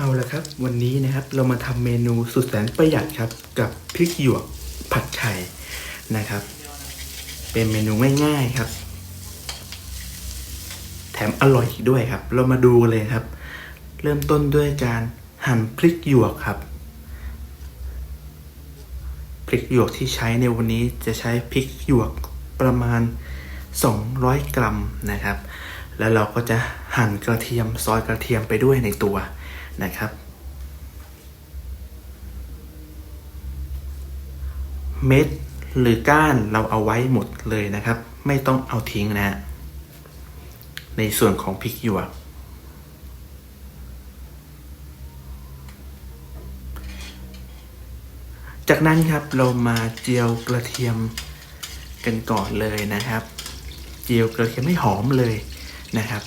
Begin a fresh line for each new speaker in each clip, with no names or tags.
เอาละครับ วันนี้นะครับเรามาทำเมนูสุดแสนประหยัดครับ กับพริกหยวกผัดไข่นะครับ เป็นเมนูง่ายๆครับ แถมอร่อยอีกด้วยครับ เรามาดูเลยครับ เริ่มต้นด้วยการหั่นพริกหยวกครับ พริกหยวกที่ใช้ในวันนี้จะใช้พริกหยวกประมาณ 200 กรัมนะครับ แล้วเราก็จะหั่นกระเทียมซอยกระเทียมไปด้วยในตัว นะครับ เม็ดหรือก้านเราเอาไว้หมดเลยนะครับ ไม่ต้องเอาทิ้งนะฮะในส่วนของพริกหยวกจากนั้นครับเรามาเจียวกระเทียมกันก่อนเลยนะครับ เจียวกระเทียมให้หอมเลยนะครับ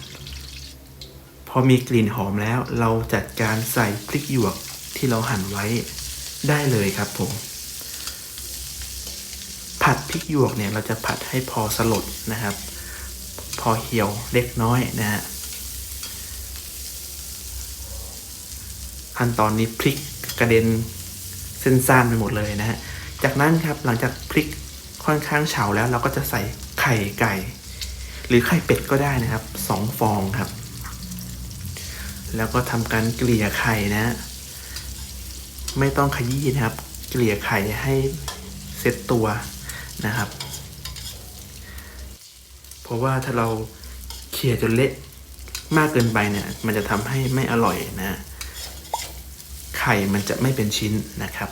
พอมีกลิ่นหอมแล้วเราจัดการใส่พริกหยวกที่เราหั่นไว้ได้เลยครับผม ผัดพริกหยวกเนี่ยเราจะผัดให้พอสลดนะครับ พอเหี่ยวเล็กน้อยนะฮะขั้นตอนนี้พริกกระเด็นเส้นซ่านไปหมดเลยนะฮะ จากนั้นครับหลังจากพริกค่อนข้างเฉาแล้วเราก็จะใส่ไข่ไก่ หรือไข่เป็ดก็ได้นะครับสองฟองครับ แล้วก็ทำการเกลี่ยไข่นะ ไม่ต้องขยี้นะครับ เกลี่ยไข่ให้เซ็ตตัวนะครับ เพราะว่าถ้าเราเขี่ยจนเละมากเกินไปเนี่ย มันจะทำให้ไม่อร่อยนะ ไข่มันจะไม่เป็นชิ้นนะครับ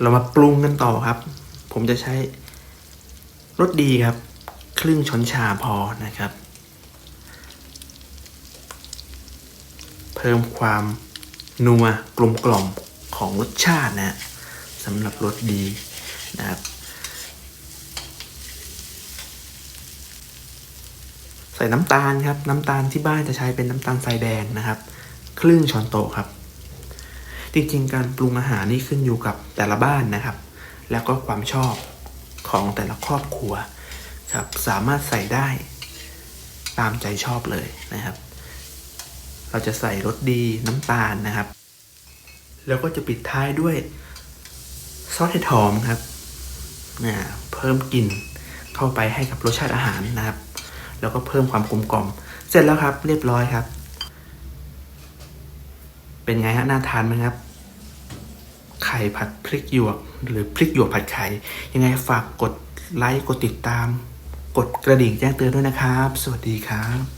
เรามาปรุงกันต่อครับ ผมจะใช้ รสดีครับ ครึ่งช้อนชาพอนะครับ เพิ่มความนัวกลมกล่อมของรสชาตินะสำหรับรสดีนะครับใส่น้ำตาลครับ น้ำตาลที่บ้านจะใช้เป็นน้ำตาลทรายแดงนะครับ ครึ่งช้อนโต๊ะครับ จริงๆ การปรุงอาหารนี่ขึ้นอยู่กับแต่ละบ้านนะครับ แล้วก็ความชอบ ของแต่ละครอบครัวครับสามารถใส่ได้ตามใจชอบเลยนะครับ เราจะใส่รสดีน้ำตาลนะครับ แล้วก็จะปิดท้ายด้วยซอสเห็ดหอมครับนะเพิ่มกลิ่นเข้าไปให้กับรสชาติอาหารนะครับ แล้วก็เพิ่มความกลมกล่อม เสร็จแล้วครับเรียบร้อยครับ เป็นไงฮะน่าทานไหมครับ ไข่ผัดพริกหยวก หรือพริกหยวกผัดไข่ ยังไงฝากกดไลค์ กดติดตาม กดกระดิ่งแจ้งเตือนด้วยนะครับ สวัสดีครับ